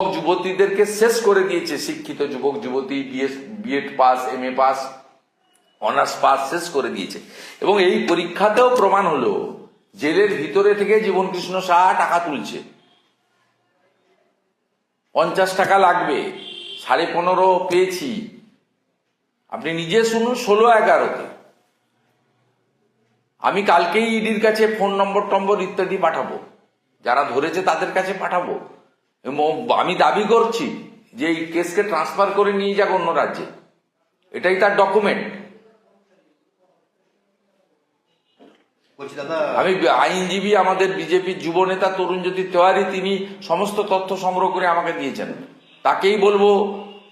যুবতীদেরকে শেষ করে দিয়েছে শিক্ষিত যুবক, যুবতী BS BEd pass M A pass honours pass শেষ করে দিয়েছে। এবং এই পরীক্ষাতেও প্রমাণ হলো, জেলের ভিতরে থেকে জীবন কৃষ্ণ সাহা টাকা তুলছে। পঞ্চাশ টাকা লাগবে, সাড়ে পনেরো পেয়েছি। আপনি নিজে শুনুন, ষোলো এগারোতে। আমি কালকেই ইডির কাছে ফোন নম্বর টম্বর ইত্যাদি পাঠাবো। যারা ধরেছে তাদের কাছে পাঠাবো। আমি দাবি করছি যে এই কেসকে ট্রান্সফার করে নিয়ে যাক অন্য রাজ্যে। এটাই তার ডকুমেন্ট দাদা আমি আইনজীবী আমাদের বিজেপির যুব নেতা তরুণজ্যোতি তেওয়ারি তিনি সমস্ত তথ্য সংগ্রহ করে আমাকে দিয়েছেন। তাকেই বলব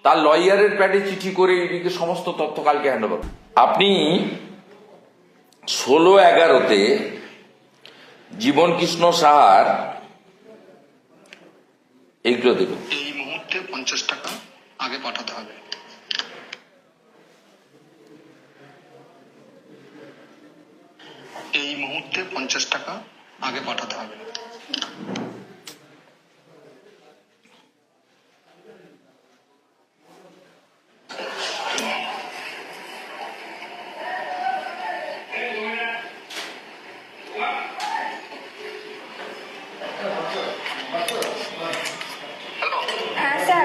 তার লয়ারের প্যাডে চিঠি করে ইডিকে সমস্ত তথ্য কালকে হ্যান্ড ওভার আপনি ষোলো এগারোতে জীবন কৃষ্ণ সাহার এইগুলো দেব। এই মুহূর্তে পঞ্চাশ টাকা আগে পাঠাতে হবে। এই মুহূর্তে পঞ্চাশ টাকা আগে পাঠাতে হবে হ্যাঁ sir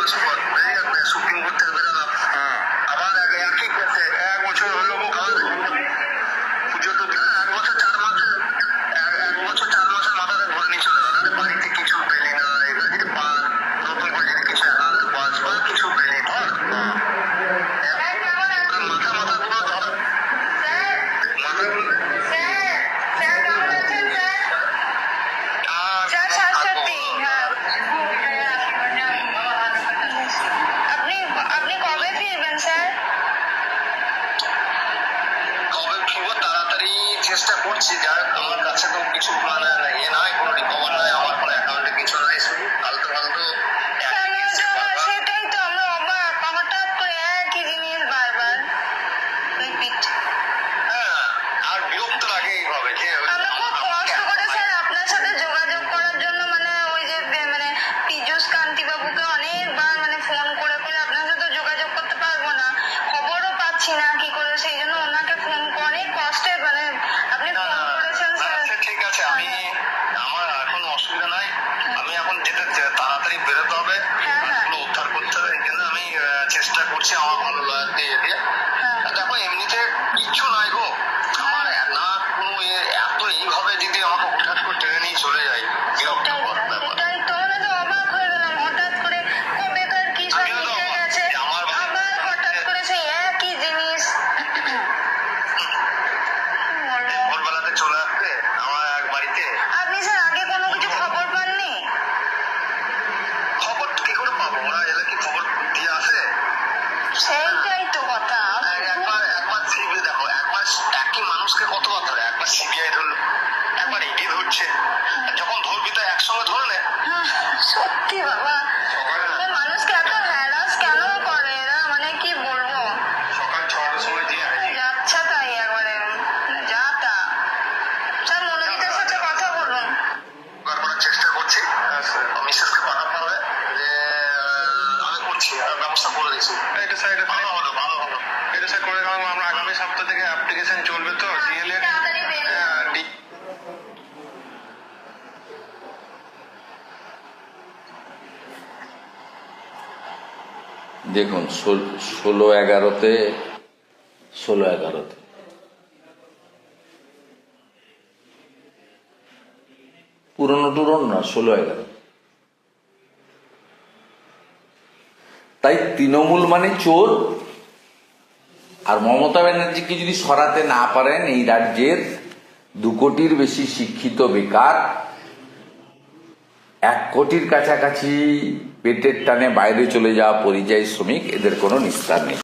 Carlos Correia, peço que চেষ্টা করছি যাই আমার কাছে তো কিছু মানে ইয়ে নাই কোনো রিকভার নাই আমার কোনো অ্যাকাউন্টে কিছু নাই শুধু ফালতু ফালতু আমিও তো চেষ্টা করছি আর যখন ধরবি তো একসঙ্গে ধরলে হ্যাঁ, সত্যি বাবা। মানুষকে এত হ্যারাস কেন করে? এরা মানে কি বলব? সকাল ছটার সময় দিয়ে যাচ্ছে তাই একবারে। যা তা। স্যার মনোজিতের সাথে কথা বলুন। করার চেষ্টা করছি। মিসেসকে পাঠাতে হবে। যে আমি করছি আর ব্যবস্থা করে দিচ্ছি এটা স্যার এটা ভালো হলো ভালো হলো। এটা স্যার করে গেলাম আমরা আগামী সপ্তাহ থেকে অ্যাপ্লিকেশন চলবে তো সিএল দেখুন, ষোলো এগারোতে ষোলো এগারোতে। পুরনো টুরন না, ষোলো এগারো। তাই তৃণমূল মানে চোর। আর মমতা ব্যানার্জিকে যদি সরাতে না পারেন, এই রাজ্যের দু কোটির বেশি শিক্ষিত বেকার এক কোটির কাছাকাছি পেটের টানে বাইরে চলে যাওয়া পরিযায়ী শ্রমিক এদের কোনো নিস্তার নেই।